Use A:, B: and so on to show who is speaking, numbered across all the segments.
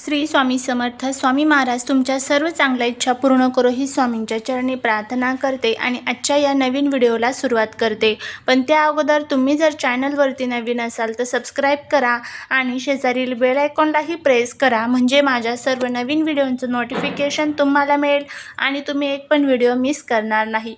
A: श्री स्वामी समर्थ स्वामी महाराज तुमच्या सर्व चांगल्या इच्छा पूर्ण करो ही स्वामींच्या चरणी प्रार्थना करते आणि आजच्या या नवीन व्हिडिओला सुरुवात करते. पण त्या अगोदर तुम्ही जर चॅनलवरती नवीन असाल तर सबस्क्राईब करा आणि शेजारील बेल आयकॉनलाही प्रेस करा. म्हणजे माझ्या सर्व नवीन व्हिडिओंचं नोटिफिकेशन तुम्हाला मिळेल आणि तुम्ही एक पण व्हिडिओ मिस करणार नाही.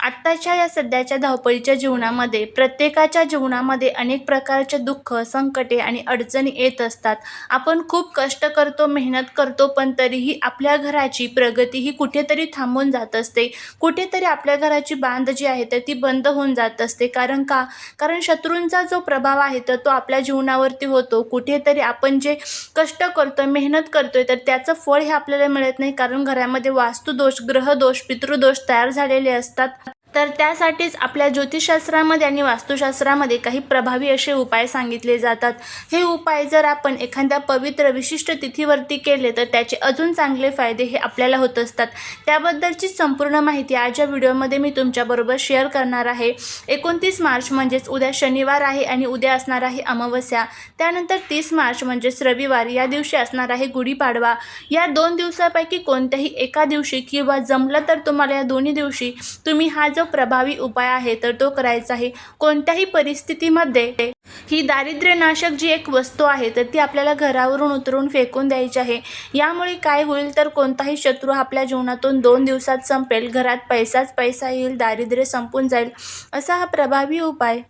A: आत्ताच्या या सध्याच्या धावपळीच्या जीवनामध्ये प्रत्येकाच्या जीवनामध्ये अनेक प्रकारचे दुःख संकटे आणि अडचणी येत असतात. आपण खूप कष्ट कर करतो मेहनत करतो पण तरीही आपल्या घराची प्रगती ही कुठेतरी थांबून जात असते. कुठेतरी आपल्या घराची बांध जी आहे तर ती बंद होऊन जात असते. कारण का? कारण शत्रूंचा जो प्रभाव आहे तर तो आपल्या जीवनावरती होतो. कुठेतरी आपण जे कष्ट करतोय मेहनत करतोय तर त्याचं फळ हे आपल्याला मिळत नाही. कारण घरामध्ये वास्तुदोष ग्रहदोष पितृदोष तयार झालेले असतात. तर त्यासाठीच आपल्या ज्योतिषशास्त्रामध्ये आणि वास्तुशास्त्रामध्ये काही प्रभावी असे उपाय सांगितले जातात. हे उपाय जर आपण एखाद्या पवित्र विशिष्ट तिथीवरती केले तर त्याचे अजून चांगले फायदे हे आपल्याला होत असतात. त्याबद्दलची संपूर्ण माहिती आज या व्हिडिओमध्ये मी तुमच्याबरोबर शेअर करणार आहे. एकोणतीस मार्च म्हणजेच उद्या शनिवार आहे आणि उद्या असणार आहे अमावस्या. त्यानंतर तीस मार्च म्हणजेच रविवार या दिवशी असणार आहे गुढीपाडवा. या दोन दिवसापैकी कोणत्याही एका दिवशी किंवा जमलं तर तुम्हाला या दोन्ही दिवशी तुम्ही हा जो प्रभावी उपाय आहे तर तो करायचा आहे. कोणत्याही परिस्थितीमध्ये ही दारिद्र्यनाशक जी एक वस्तू आहे तर ती आपल्याला घरावरून उतरून फेकून द्यायची आहे. यामुळे काय होईल तर कोणताही शत्रू आपल्या जीवनातून दोन दिवसात संपेल घरात पैसाच पैसा येईल दारिद्र्य संपून जाईल असा हा प्रभावी उपाय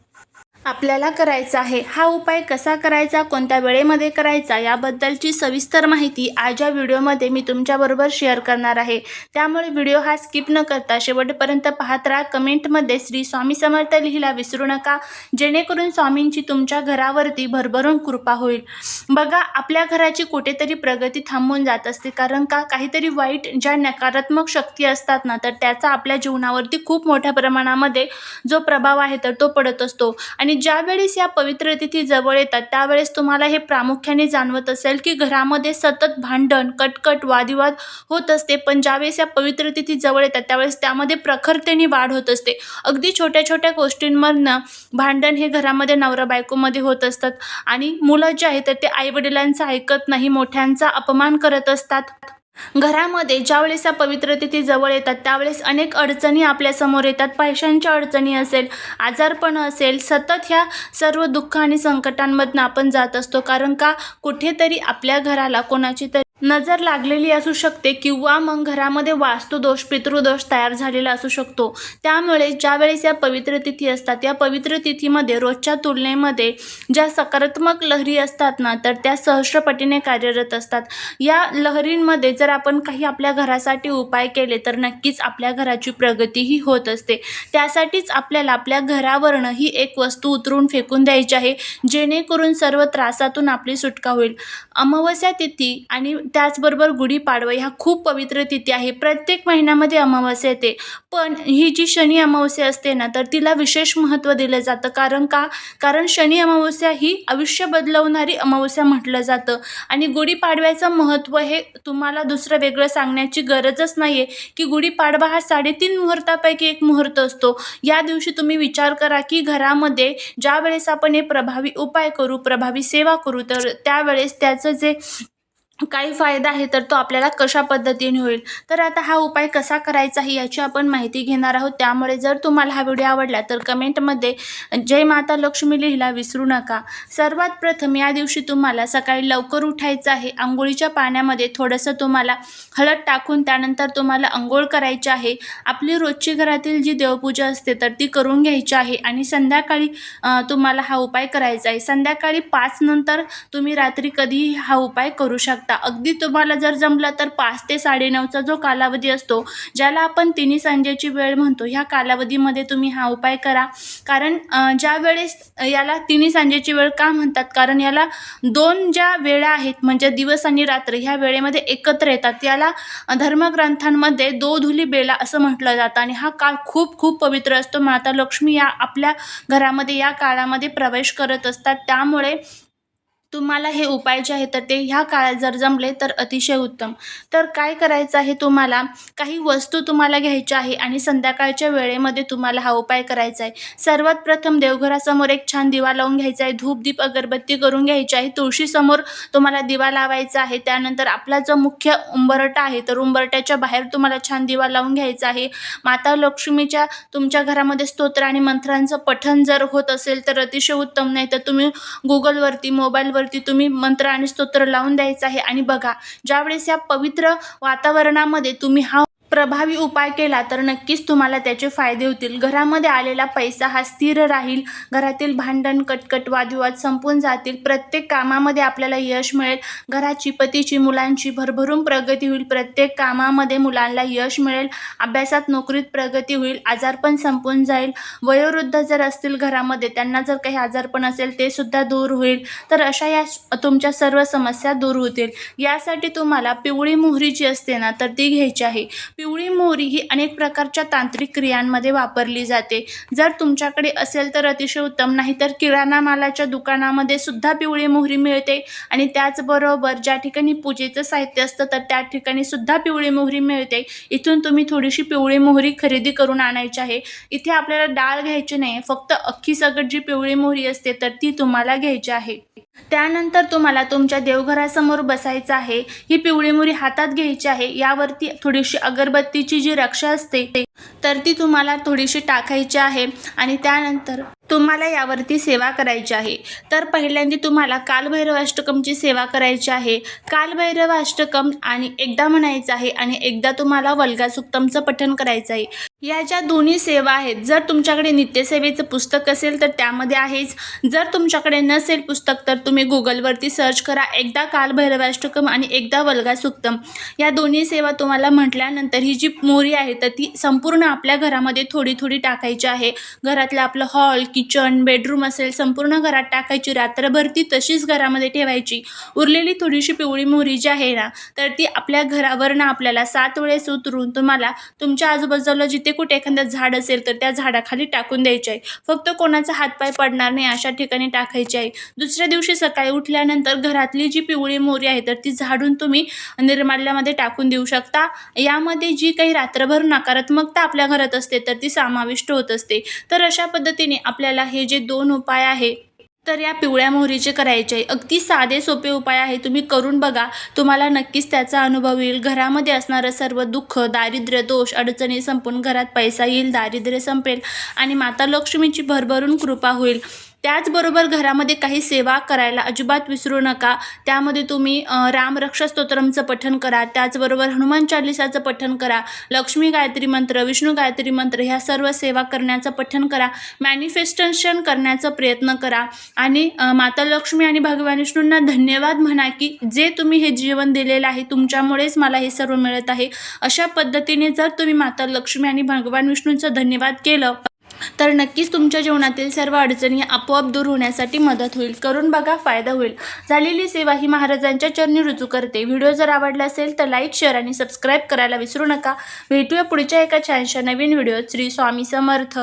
A: आपल्याला करायचा आहे. हा उपाय कसा करायचा कोणत्या वेळेमध्ये करायचा याबद्दलची सविस्तर माहिती आज या व्हिडिओमध्ये मी तुमच्याबरोबर शेअर करणार आहे. त्यामुळे व्हिडिओ हा स्किप न करता शेवटपर्यंत पाहत राहा. कमेंटमध्ये श्री स्वामी समर्थ लिहिला विसरू नका. जेणेकरून स्वामींची तुमच्या घरावरती भरभरून कृपा होईल. बघा आपल्या घराची कुठेतरी प्रगती थांबून जात असते. कारण का? काहीतरी वाईट ज्या नकारात्मक शक्ती असतात ना तर त्याचा आपल्या जीवनावरती खूप मोठ्या प्रमाणामध्ये जो प्रभाव आहे तर तो पडत असतो. आणि आणि ज्यावेळेस या पवित्र तिथी जवळ येतात त्यावेळेस तुम्हाला हे प्रामुख्याने जाणवत असेल की घरामध्ये सतत भांडण कटकट वादिवाद होत असते. पण ज्यावेळेस या पवित्र तिथी जवळ येतात त्यावेळेस त्यामध्ये प्रखरतेने वाढ होत असते. अगदी छोट्या छोट्या गोष्टींमधनं भांडण हे घरामध्ये नवरा बायकोमध्ये होत असतात. आणि मुलं जे आहेत तर ते आईवडिलांचं ऐकत नाही मोठ्यांचा अपमान करत असतात. घरामध्ये ज्यावेळेस या पवित्र तिथी जवळ येतात त्यावेळेस अनेक अडचणी आपल्यासमोर येतात. पैशांच्या अडचणी असेल आजारपण असेल सतत ह्या सर्व दुःख आणि संकटांमधनं आपण जात असतो. कारण का? कुठेतरी आपल्या घराला कोणाची तरी नजर लागलेली असू शकते किंवा मग घरामध्ये वास्तुदोष पितृदोष तयार झालेला असू शकतो. त्यामुळे ज्यावेळेस या पवित्र तिथी असतात या पवित्र तिथीमध्ये रोजच्या तुलनेमध्ये ज्या सकारात्मक लहरी असतात ना तर त्या सहस्रपटीने कार्यरत असतात. या लहरींमध्ये जर आपण काही आपल्या घरासाठी उपाय केले तर नक्कीच आपल्या घराची प्रगतीही होत असते. त्यासाठीच आपल्याला आपल्या घरावरनं ही एक वस्तू उतरून फेकून द्यायची आहे जेणेकरून सर्व त्रासातून आपली सुटका होईल. अमावस्या तिथी आणि त्याचबरोबर गुढीपाडवा ह्या खूप पवित्र तिथी आहे. प्रत्येक महिन्यामध्ये अमावस्या येते. पण ही जी शनी अमावस्या असते ना तर तिला विशेष महत्त्व दिलं जातं. कारण का? कारण शनी अमावस्या ही आयुष्य बदलवणारी अमावस्या म्हटलं जातं. आणि गुढीपाडव्याचं महत्त्व हे तुम्हाला दुसरं वेगळं सांगण्याची गरजच नाही आहे की गुढीपाडवा हा साडेतीन मुहूर्तापैकी एक मुहूर्त असतो. या दिवशी तुम्ही विचार करा की घरामध्ये ज्या वेळेस आपण हे प्रभावी उपाय करू प्रभावी सेवा करू तर त्यावेळेस त्याचं जे काही फायदा आहे तर तो आपल्याला कशा पद्धतीने होईल? तर आता हा उपाय कसा करायचा आहे याची आपण माहिती घेणार आहोत. त्यामुळे जर तुम्हाला हा व्हिडिओ आवडला तर कमेंटमध्ये जय माता लक्ष्मी लिहिला विसरू नका. सर्वात प्रथम या दिवशी तुम्हाला सकाळी लवकर उठायचं आहे. आंघोळीच्या पाण्यामध्ये थोडंसं तुम्हाला हळद टाकून त्यानंतर तुम्हाला आंघोळ करायची आहे. आपली रोजची घरातील जी देवपूजा असते तर ती करून घ्यायची आहे आणि संध्याकाळी तुम्हाला हा उपाय करायचा आहे. संध्याकाळी पाच नंतर तुम्ही रात्री कधीही हा उपाय करू शकता. अगदी तुम्हाला जर जमलं तर पाच ते साडेनऊचा जो कालावधी असतो ज्याला आपण तिन्ही सांजेची वेळ म्हणतो ह्या कालावधीमध्ये तुम्ही हा उपाय करा. कारण ज्या वेळेस याला तिन्ही सांजेची वेळ का म्हणतात? कारण याला दोन ज्या वेळा आहेत म्हणजे दिवस आणि रात्र ह्या वेळेमध्ये एकत्र येतात. याला धर्मग्रंथांमध्ये दोधुली बेला असं म्हटलं जातं आणि हा काळ खूप खूप पवित्र असतो. माता लक्ष्मी या आपल्या घरामध्ये या काळामध्ये प्रवेश करत असतात. त्यामुळे तुम्हाला हे उपाय जे आहे तर ते ह्या काळात जर जमले तर अतिशय उत्तम. तर काय करायचं आहे तुम्हाला? काही वस्तू तुम्हाला घ्यायच्या आहे आणि संध्याकाळच्या वेळेमध्ये तुम्हाला हा उपाय करायचा आहे. सर्वात प्रथम देवघरासमोर एक छान दिवा लावून घ्यायचा आहे. धूप दीप अगरबत्ती करून घ्यायची आहे. तुळशीसमोर तुम्हाला दिवा लावायचा आहे. त्यानंतर आपला जो मुख्य उंबरटा आहे तर उंबरट्याच्या बाहेर तुम्हाला छान दिवा लावून घ्यायचा आहे. माता लक्ष्मीच्या तुमच्या घरामध्ये स्तोत्र आणि मंत्रांचं पठण जर होत असेल तर अतिशय उत्तम. नाही तर तुम्ही गुगलवरती मोबाईलवर मोबाईलवरती तुम्ही मंत्र आणि स्तोत्र लावून द्यायचं आहे. आणि बघा ज्यावेळेस या पवित्र वातावरणामध्ये तुम्ही हा प्रभावी उपाय केला तर नक्कीच तुम्हाला त्याचे फायदे होतील. घरामध्ये आलेला पैसा हा स्थिर राहील. घरातील भांडण कटकट वादविवाद संपून जातील. प्रत्येक कामामध्ये आपल्याला यश मिळेल. घराची पतीची मुलांची भरभरून प्रगती होईल. प्रत्येक कामामध्ये मुलांना यश मिळेल. अभ्यासात नोकरीत प्रगती होईल. आजारपण संपून जाईल. वयोवृद्ध जर असतील घरामध्ये त्यांना जर काही आजारपण असेल ते सुद्धा दूर होईल. तर अशा या तुमच्या सर्व समस्या दूर होतील. यासाठी तुम्हाला पिवळी मोहरी जी असते ना तर ती घ्यायची आहे. पिवळी मोहरी ही अनेक प्रकारच्या तांत्रिक क्रियांमध्ये वापरली जाते. जर तुमच्याकडे असेल तर अतिशय उत्तम नाही तर किराणा मालाच्या दुकानामध्ये सुद्धा पिवळी मोहरी मिळते आणि त्याचबरोबर ज्या ठिकाणी पूजेचं साहित्य असतं तर त्या ठिकाणी सुद्धा पिवळी मोहरी मिळते. इथून तुम्ही थोडीशी पिवळी मोहरी खरेदी करून आणायची आहे. इथे आपल्याला डाळ घ्यायची नाही फक्त अख्खी सगट जी पिवळी मोहरी असते तर ती तुम्हाला घ्यायची आहे. त्यानंतर तुम्हाला तुमच्या देवघरासमोर बसायचं आहे. ही पिवळी मोहरी हातात घ्यायची आहे. यावरती थोडीशी अगरबत्तीची जी रक्षा असते तर ती तुम्हाला थोडीशी टाकायची आहे. आणि त्यानंतर तुम्हाला यावरती सेवा करायची आहे. तर पहिल्यांदा तुम्हाला कालभैरव अष्टकमची सेवा करायची आहे. कालभैरव अष्टकम आणि एकदा म्हणायचं आहे आणि एकदा तुम्हाला वल्गा सुक्तमचं पठण करायचं आहे. या ज्या दोन्ही सेवा आहेत जर तुमच्याकडे नित्यसेवेचं पुस्तक असेल तर त्यामध्ये आहेच. जर तुमच्याकडे नसेल पुस्तक तर तुम्ही गुगलवरती सर्च करा एकदा कालभैरवाष्टकम आणि एकदा वल्गा सुक्तम या दोन्ही सेवा तुम्हाला म्हटल्यानंतर ही जी मोरी आहे तर ती संपूर्ण आपल्या घरामध्ये थोडी थोडी टाकायची आहे. घरातलं आपलं हॉल किचन बेडरूम असेल संपूर्ण घरात टाकायची रात्रभर ती तशीच घरामध्ये ठेवायची. उरलेली थोडीशी पिवळी मोहरी जी आहे ना तर ती आपल्या घरावरनं आपल्याला सात वेळेस उतरून तुम्हाला तुमच्या आजूबाजूला जिथे कुठे एखादं झाड असेल तर त्या झाडाखाली टाकून द्यायची आहे. फक्त कोणाचा हातपाय पडणार नाही अशा ठिकाणी टाकायची आहे. दुसऱ्या दिवशी सकाळी उठल्यानंतर घरातली जी पिवळी मोरी आहे तर ती झाडून तुम्ही निर्माल्यामध्ये टाकून देऊ शकता. यामध्ये जी काही रात्रभर नकारात्मकता आपल्या घरात असते तर ती समाविष्ट होत असते. तर अशा पद्धतीने आपल्या आपल्याला हे जे दोन उपाय आहे तर या पिवळ्या मोहरीचे करायचे आहे. अगदी साधे सोपे उपाय आहे. तुम्ही करून बघा. तुम्हाला नक्कीच त्याचा अनुभव येईल. घरामध्ये असणारं सर्व दुःख दारिद्र्य दोष अडचणी संपून घरात पैसा येईल दारिद्र्य संपेल आणि माता लक्ष्मीची भरभरून कृपा होईल. त्याचबरोबर घरामध्ये काही सेवा करायला अजिबात विसरू नका. त्यामध्ये तुम्ही रामरक्षा स्तोत्रमचं पठण करा. त्याचबरोबर हनुमान चालिसाचं पठण करा. लक्ष्मी गायत्री मंत्र विष्णू गायत्री मंत्र ह्या सर्व सेवा करण्याचं पठण करा. मॅनिफेस्टेशन करण्याचा प्रयत्न करा. आणि माता लक्ष्मी आणि भगवान विष्णूंना धन्यवाद म्हणा की जे तुम्ही हे जीवन दिलेलं आहे तुमच्यामुळेच मला हे सर्व मिळत आहे. अशा पद्धतीने जर तुम्ही माता लक्ष्मी आणि भगवान विष्णूंचं धन्यवाद केलं तर नक्कीच तुमच्या जीवनातील सर्व अडचणी आपोआप दूर होण्यासाठी मदत होईल. करून बघा फायदा होईल. झालेली सेवा ही महाराजांच्या चरणी रुजू करते. व्हिडिओ जर आवडला असेल तर लाईक शेअर आणि सबस्क्राईब करायला विसरू नका. भेटूया पुढच्या एका छानशा नवीन व्हिडिओ श्री स्वामी समर्थ.